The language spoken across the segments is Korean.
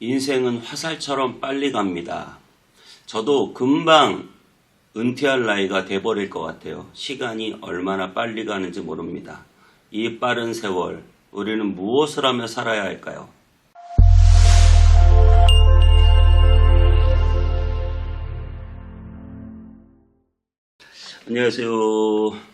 인생은 화살처럼 빨리 갑니다. 저도 금방 은퇴할 나이가 돼버릴 것 같아요. 시간이 얼마나 빨리 가는지 모릅니다. 이 빠른 세월, 우리는 무엇을 하며 살아야 할까요? 안녕하세요.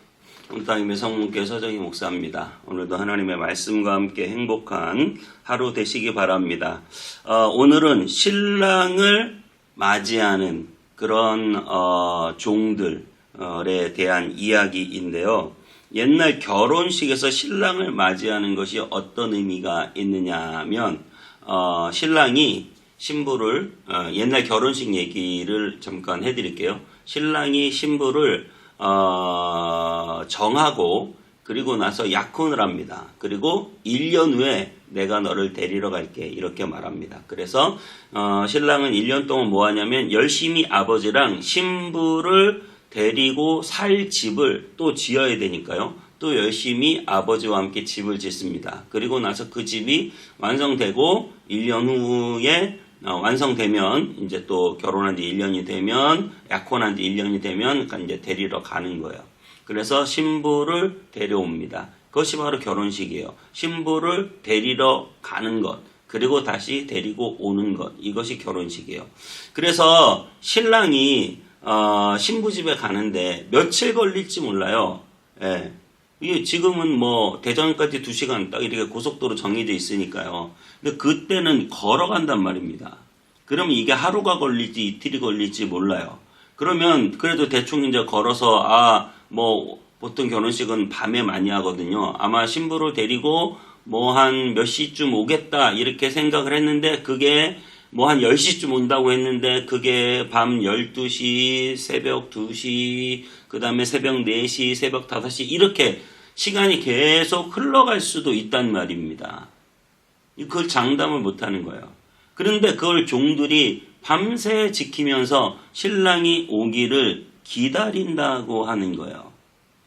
홍땅님의 성문교 서정희 목사입니다. 오늘도 하나님의 말씀과 함께 행복한 하루 되시기 바랍니다. 어, 오늘은 신랑을 맞이하는 그런 어, 종들에 대한 이야기인데요. 옛날 결혼식에서 신랑을 맞이하는 것이 어떤 의미가 있느냐면 어, 신랑이 신부를 어, 옛날 결혼식 얘기를 잠깐 해드릴게요. 신랑이 신부를 어, 정하고 그리고 나서 약혼을 합니다. 그리고 1년 후에 내가 너를 데리러 갈게 이렇게 말합니다. 그래서 어, 신랑은 1년 동안 뭐 하냐면 열심히 아버지랑 신부를 데리고 살 집을 또 지어야 되니까요. 또 열심히 아버지와 함께 집을 짓습니다. 그리고 나서 그 집이 완성되고 1년 후에 어, 완성되면 이제 또 결혼한 지 1년이 되면 약혼한 지 1년이 되면 그러니까 이제 데리러 가는 거예요. 그래서 신부를 데려옵니다. 그것이 바로 결혼식이에요. 신부를 데리러 가는 것. 그리고 다시 데리고 오는 것. 이것이 결혼식이에요. 그래서 신랑이 어, 신부 집에 가는데 며칠 걸릴지 몰라요. 예. 지금은 뭐 대전까지 2시간 딱 이렇게 고속도로 정해져 있으니까요. 근데 그때는 걸어간단 말입니다. 그러면 이게 하루가 걸릴지 이틀이 걸릴지 몰라요. 그러면 그래도 대충 이제 걸어서 아 뭐 보통 결혼식은 밤에 많이 하거든요. 아마 신부를 데리고 뭐 한 몇 시쯤 오겠다 이렇게 생각을 했는데 그게 뭐 한 10시쯤 온다고 했는데 그게 밤 12시, 새벽 2시, 그 다음에 새벽 4시, 새벽 5시 이렇게 시간이 계속 흘러갈 수도 있단 말입니다. 그걸 장담을 못 하는 거예요. 그런데 그걸 종들이 밤새 지키면서 신랑이 오기를 기다린다고 하는 거예요.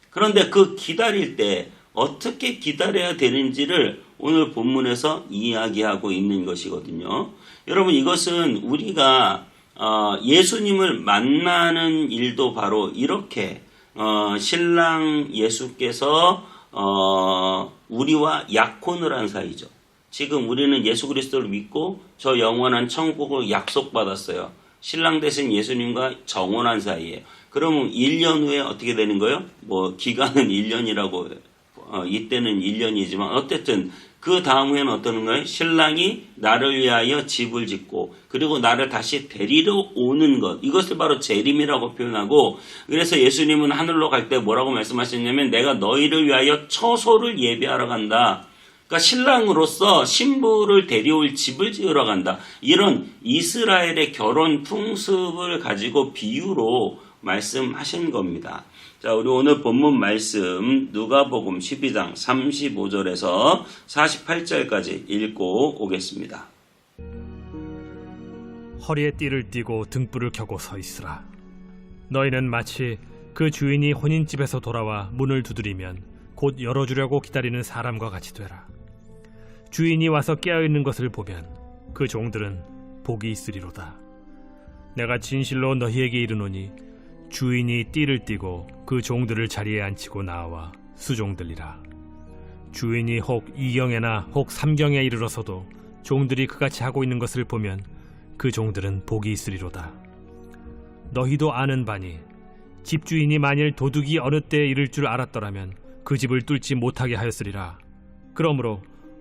그런데 그 기다릴 때 어떻게 기다려야 되는지를 오늘 본문에서 이야기하고 있는 것이거든요. 여러분 이것은 우리가 어, 예수님을 만나는 일도 바로 이렇게 어, 신랑 예수께서 어, 우리와 약혼을 한 사이죠. 지금 우리는 예수 그리스도를 믿고 저 영원한 천국을 약속받았어요. 신랑 대신 예수님과 정혼한 사이에. 그러면 1년 후에 어떻게 되는 거예요? 뭐 기간은 1년이라고 어, 이때는 1년이지만 어쨌든 그 다음 후에는 어떠는 거예요? 신랑이 나를 위하여 집을 짓고 그리고 나를 다시 데리러 오는 것 이것을 바로 재림이라고 표현하고 그래서 예수님은 하늘로 갈 때 뭐라고 말씀하셨냐면 내가 너희를 위하여 처소를 예비하러 간다. 그러니까 신랑으로서 신부를 데려올 집을 지으러 간다. 이런 이스라엘의 결혼 풍습을 가지고 비유로 말씀하신 겁니다. 자, 우리 오늘 본문 말씀 누가복음 12장 35절에서 48절까지 읽고 오겠습니다. 허리에 띠를 띠고 등불을 켜고 서 있으라. 너희는 마치 그 주인이 혼인집에서 돌아와 문을 두드리면 곧 열어주려고 기다리는 사람과 같이 되라. 주인이 와서 깨어 있는 것을 보면 그 종들은 복이 있으리로다. 내가 진실로 너희에게 이르노니 주인이 띠를 띠고 그 종들을 자리에 앉히고 나와 수종들리라. 주인이 혹 이경에나 혹 삼경에 이르러서도 종들이 그같이 하고 있는 것을 보면 그 종들은 복이 있으리로다. 너희도 아는 바니 집주인이 만일 도둑이 어느 때에 이를 줄 알았더라면 그 집을 뚫지 못하게 하였으리라. 그러므로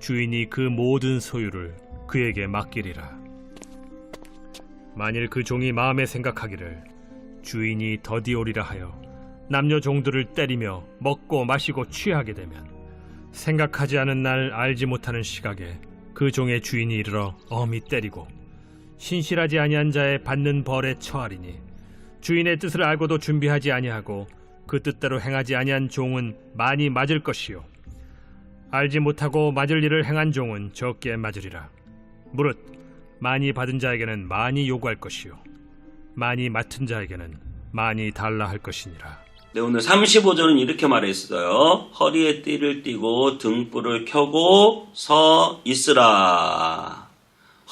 주인이 그 모든 소유를 그에게 맡기리라. 만일 그 종이 마음에 생각하기를 주인이 더디오리라 하여 남녀 종들을 때리며 먹고 마시고 취하게 되면 생각하지 않은 날 알지 못하는 시각에 그 종의 주인이 이르러 엄히 때리고 신실하지 아니한 자의 받는 벌에 처하리니 주인의 뜻을 알고도 준비하지 아니하고 그 뜻대로 행하지 아니한 종은 많이 맞을 것이요 알지 못하고 맞을 일을 행한 종은 적게 맞으리라 무릇 많이 받은 자에게는 많이 요구할 것이요 많이 맡은 자에게는 많이 달라 할 것이니라 네, 오늘 35절은 이렇게 말했어요. 허리에 띠를 띠고 등불을 켜고 서 있으라.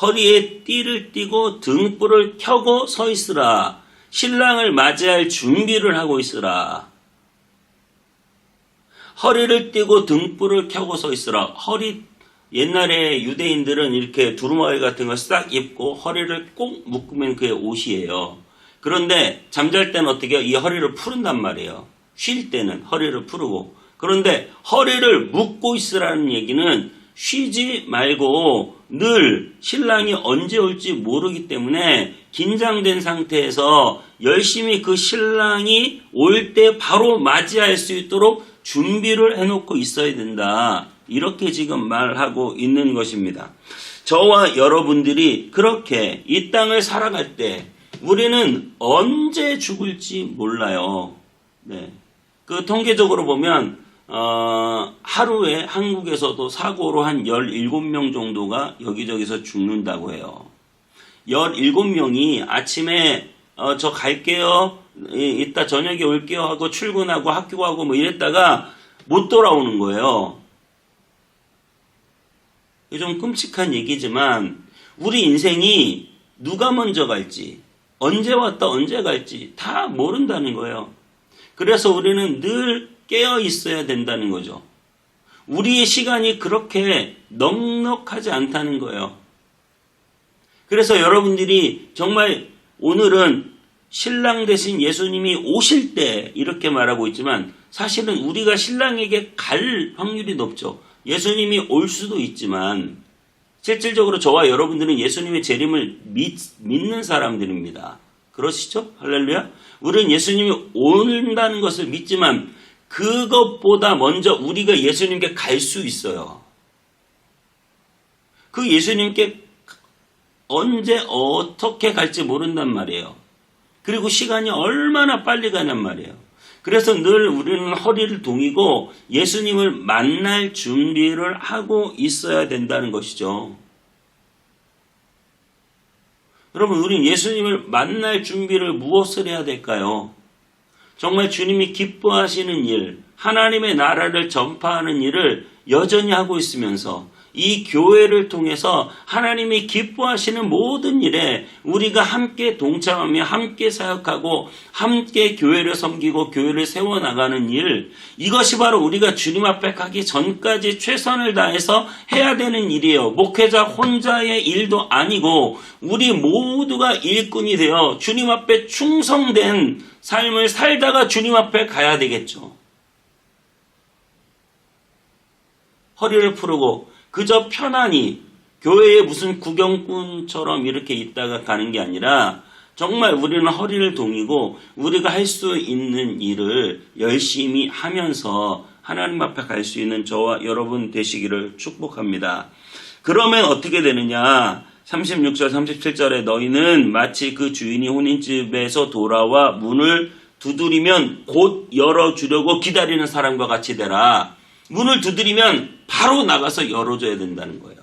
허리에 띠를 띠고 등불을 켜고 서 있으라. 신랑을 맞이할 준비를 하고 있으라. 허리를 띠고 등불을 켜고 서 있으라. 허리 옛날에 유대인들은 이렇게 두루마리 같은 걸 싹 입고 허리를 꼭 묶으면 그게 옷이에요. 그런데 잠잘 때는 어떻게 해요? 이 허리를 푸른단 말이에요. 쉴 때는 허리를 푸르고. 그런데 허리를 묶고 있으라는 얘기는 쉬지 말고 늘 신랑이 언제 올지 모르기 때문에 긴장된 상태에서 열심히 그 신랑이 올 때 바로 맞이할 수 있도록 준비를 해놓고 있어야 된다. 이렇게 지금 말하고 있는 것입니다. 저와 여러분들이 그렇게 이 땅을 살아갈 때 우리는 언제 죽을지 몰라요. 네. 그 통계적으로 보면 어, 하루에 한국에서도 사고로 한 17명 정도가 여기저기서 죽는다고 해요. 17명이 아침에 어, 저 갈게요. 이- 이따 저녁에 올게요 하고 출근하고 학교 가고 뭐 이랬다가 못 돌아오는 거예요. 좀 끔찍한 얘기지만 우리 인생이 누가 먼저 갈지 언제 왔다 언제 갈지 다 모른다는 거예요. 그래서 우리는 늘 깨어 있어야 된다는 거죠. 우리의 시간이 그렇게 넉넉하지 않다는 거예요. 그래서 여러분들이 정말 오늘은 신랑 대신 예수님이 오실 때 이렇게 말하고 있지만 사실은 우리가 신랑에게 갈 확률이 높죠. 예수님이 올 수도 있지만 실질적으로 저와 여러분들은 예수님의 재림을 믿, 믿는 사람들입니다. 그러시죠? 할렐루야? 우리는 예수님이 온다는 것을 믿지만 그것보다 먼저 우리가 예수님께 갈 수 있어요. 그 예수님께 언제 어떻게 갈지 모른단 말이에요. 그리고 시간이 얼마나 빨리 가냔 말이에요. 그래서 늘 우리는 허리를 동이고 예수님을 만날 준비를 하고 있어야 된다는 것이죠. 여러분, 우리는 예수님을 만날 준비를 무엇을 해야 될까요? 정말 주님이 기뻐하시는 일, 하나님의 나라를 전파하는 일을 여전히 하고 있으면서 이 교회를 통해서 하나님이 기뻐하시는 모든 일에 우리가 함께 동참하며 함께 사역하고 함께 교회를 섬기고 교회를 세워나가는 일 이것이 바로 우리가 주님 앞에 가기 전까지 최선을 다해서 해야 되는 일이에요. 목회자 혼자의 일도 아니고 우리 모두가 일꾼이 되어 주님 앞에 충성된 삶을 살다가 주님 앞에 가야 되겠죠. 허리를 푸르고 그저 편안히 교회에 무슨 구경꾼처럼 이렇게 있다가 가는 게 아니라 정말 우리는 허리를 동이고 우리가 할 수 있는 일을 열심히 하면서 하나님 앞에 갈 수 있는 저와 여러분 되시기를 축복합니다. 그러면 어떻게 되느냐? 36절, 37절에 너희는 마치 그 주인이 혼인집에서 돌아와 문을 두드리면 곧 열어주려고 기다리는 사람과 같이 되라. 문을 두드리면 바로 나가서 열어줘야 된다는 거예요.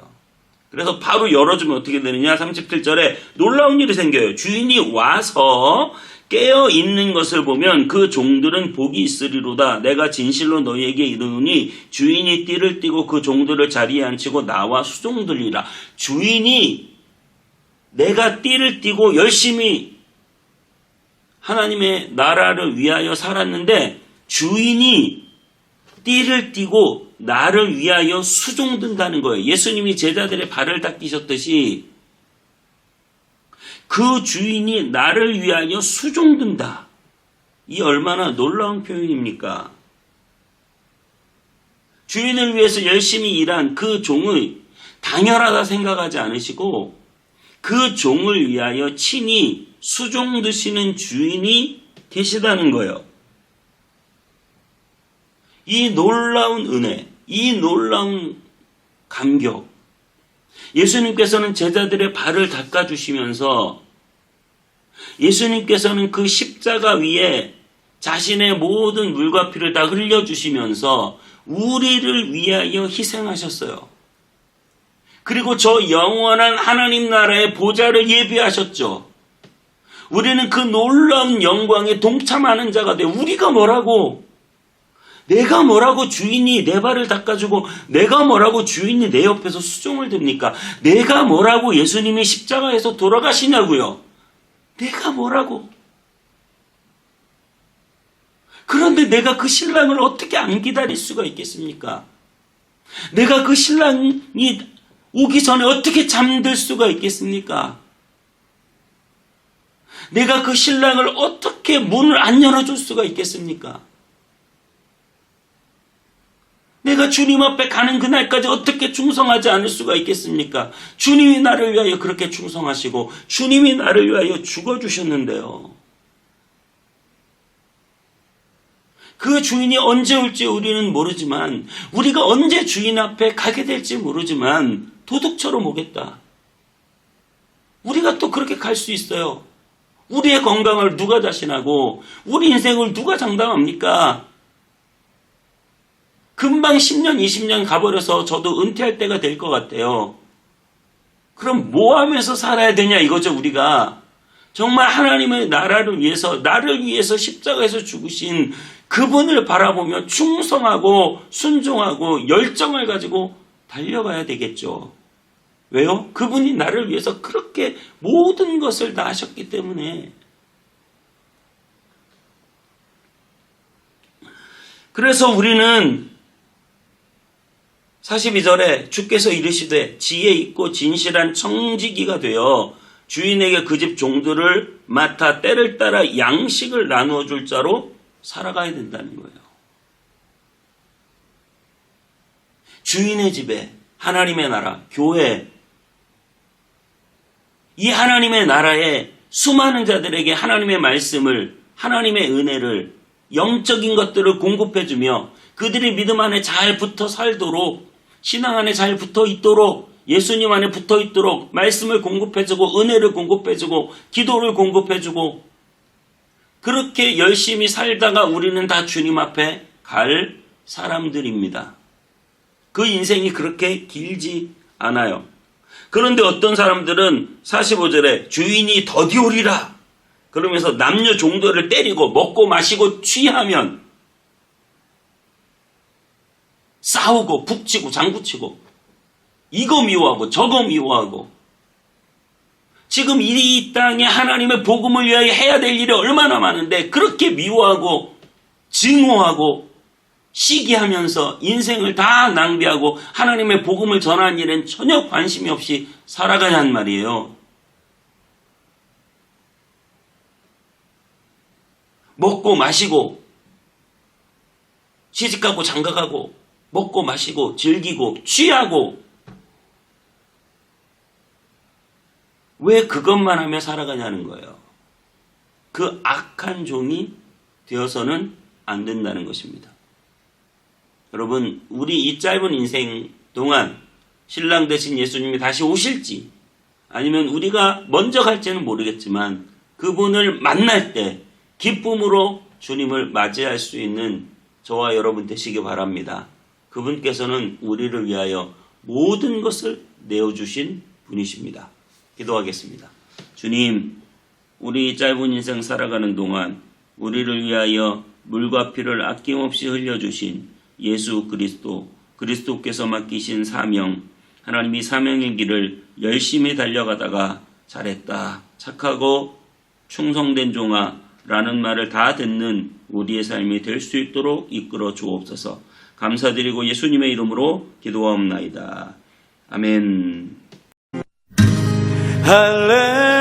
그래서 바로 열어주면 어떻게 되느냐? 37절에 놀라운 일이 생겨요. 주인이 와서 깨어 있는 것을 보면 그 종들은 복이 있으리로다. 내가 진실로 너희에게 이르노니 주인이 띠를 띠고 그 종들을 자리에 앉히고 나와 수종들이라. 주인이 내가 띠를 띠고 열심히 하나님의 나라를 위하여 살았는데 주인이 띠를 띠고 나를 위하여 수종든다는 거예요. 예수님이 제자들의 발을 닦이셨듯이 그 주인이 나를 위하여 수종든다. 이 얼마나 놀라운 표현입니까? 주인을 위해서 열심히 일한 그 종을 당연하다 생각하지 않으시고 그 종을 위하여 친히 수종 드시는 주인이 계시다는 거예요. 이 놀라운 은혜, 이 놀라운 감격, 예수님께서는 제자들의 발을 닦아주시면서 예수님께서는 그 십자가 위에 자신의 모든 물과 피를 다 흘려주시면서 우리를 위하여 희생하셨어요. 그리고 저 영원한 하나님 나라의 보좌를 예비하셨죠. 우리는 그 놀라운 영광에 동참하는 자가 돼. 우리가 뭐라고? 내가 뭐라고 주인이 내 발을 닦아주고 내가 뭐라고 주인이 내 옆에서 수종을 듭니까? 내가 뭐라고 예수님이 십자가에서 돌아가시냐고요? 내가 뭐라고? 그런데 내가 그 신랑을 어떻게 안 기다릴 수가 있겠습니까? 내가 그 신랑이 오기 전에 어떻게 잠들 수가 있겠습니까? 내가 그 신랑을 어떻게 문을 안 열어줄 수가 있겠습니까? 내가 주님 앞에 가는 그날까지 어떻게 충성하지 않을 수가 있겠습니까? 주님이 나를 위하여 그렇게 충성하시고 주님이 나를 위하여 죽어주셨는데요. 그 주인이 언제 올지 우리는 모르지만 우리가 언제 주인 앞에 가게 될지 모르지만 도둑처럼 오겠다. 우리가 또 그렇게 갈 수 있어요. 우리의 건강을 누가 자신하고 우리 인생을 누가 장담합니까? 금방 10년, 20년 가버려서 저도 은퇴할 때가 될 것 같아요. 그럼 뭐 하면서 살아야 되냐 이거죠, 우리가. 정말 하나님의 나라를 위해서, 나를 위해서 십자가에서 죽으신 그분을 바라보며 충성하고 순종하고 열정을 가지고 달려가야 되겠죠. 왜요? 그분이 나를 위해서 그렇게 모든 것을 다 하셨기 때문에. 그래서 우리는 42절에 주께서 이르시되 지혜 있고 진실한 청지기가 되어 주인에게 그 집 종들을 맡아 때를 따라 양식을 나누어 줄 자로 살아가야 된다는 거예요. 주인의 집에 하나님의 나라, 교회, 이 하나님의 나라에 수많은 자들에게 하나님의 말씀을, 하나님의 은혜를, 영적인 것들을 공급해 주며 그들이 믿음 안에 잘 붙어 살도록, 신앙 안에 잘 붙어 있도록, 예수님 안에 붙어 있도록 말씀을 공급해주고, 은혜를 공급해주고, 기도를 공급해주고, 그렇게 열심히 살다가 우리는 다 주님 앞에 갈 사람들입니다. 그 인생이 그렇게 길지 않아요. 그런데 어떤 사람들은 45절에 주인이 더디 오리라. 그러면서 남녀 종도를 때리고 먹고 마시고 취하면 싸우고 북치고 장구치고 이거 미워하고 저거 미워하고 지금 이 땅에 하나님의 복음을 위하여 해야 될 일이 얼마나 많은데 그렇게 미워하고 증오하고 시기하면서 인생을 다 낭비하고 하나님의 복음을 전하는 일엔 전혀 관심이 없이 살아가냔 말이에요. 먹고 마시고 시집가고 장가가고 먹고 마시고 즐기고 취하고 왜 그것만 하며 살아가냐는 거예요. 그 악한 종이 되어서는 안 된다는 것입니다. 여러분, 우리 이 짧은 인생 동안 신랑 대신 예수님이 다시 오실지 아니면 우리가 먼저 갈지는 모르겠지만 그분을 만날 때 기쁨으로 주님을 맞이할 수 있는 저와 여러분 되시기 바랍니다. 그분께서는 우리를 위하여 모든 것을 내어주신 분이십니다. 기도하겠습니다. 주님, 우리 짧은 인생 살아가는 동안 우리를 위하여 물과 피를 아낌없이 흘려주신 예수 그리스도, 그리스도께서 맡기신 사명, 하나님이 사명의 길을 열심히 달려가다가 잘했다, 착하고 충성된 종아, 라는 말을 다 듣는 우리의 삶이 될 수 있도록 이끌어 주옵소서. 감사드리고 예수님의 이름으로 기도하옵나이다. 아멘. 할렐